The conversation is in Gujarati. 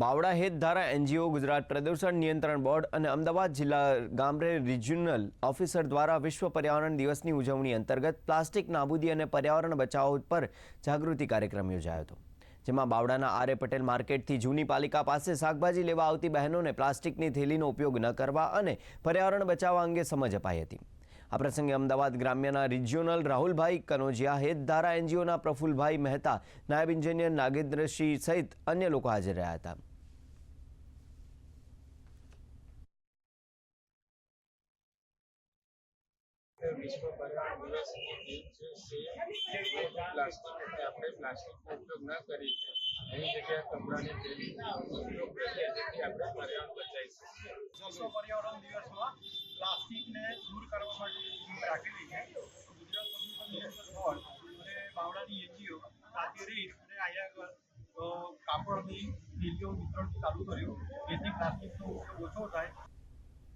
બાવડા હેત ધારા એનજીઓ, ગુજરાત પ્રદૂષણ નિયંત્રણ બોર્ડ અને અમદાવાદ જિલ્લા ગામરે રિજિયોનલ ઓફિસર દ્વારા વિશ્વ પર્યાવરણ દિવસની ઉજવણી અંતર્ગત પ્લાસ્ટિક નાબૂદી અને પર્યાવરણ બચાવ પર જાગૃતિ કાર્યક્રમ યોજાયો હતો. જેમાં બાવડાના આરે પટેલ માર્કેટથી જૂની પાલિકા પાસે શાકભાજી લેવા આવતી બહેનોને પ્લાસ્ટિકની થેલીનો ઉપયોગ ન કરવા અને પર્યાવરણ બચાવવા અંગે સમજ અપાઈ હતી. આ પ્રસંગે અમદાવાદ ગ્રામ્યના રિજિયોનલ રાહુલભાઈ કનોજિયા હેત ધારા એનજીઓના પ્રફુલભાઈ મહેતા, નાયબ ઇન્જિનિયર નાગેન્દ્રસિંહ સહિત અન્ય લોકો હાજર રહ્યા હતા. વિશ્વ પર્યાવરણ દિવસ પ્લાસ્ટિક એટલે આપણે પ્લાસ્ટિકનો ઉપયોગ ન કરી. એની જગ્યાએ કપડાની થેલીનો ઉપયોગ કરીએ, જેથી આપણે પર્યાવરણ બચાવી શકીએ. વિશ્વ પર્યાવરણ દિવસમાં પ્લાસ્ટિકને દૂર કરવા માટે રાખેલી છે બાવળાની એનજીઓ સાથે રહી અને કાપડની થેલીઓ વિતરણ ચાલુ કર્યું, જેથી પ્લાસ્ટિકનો ઉપયોગ ઓછો થાય.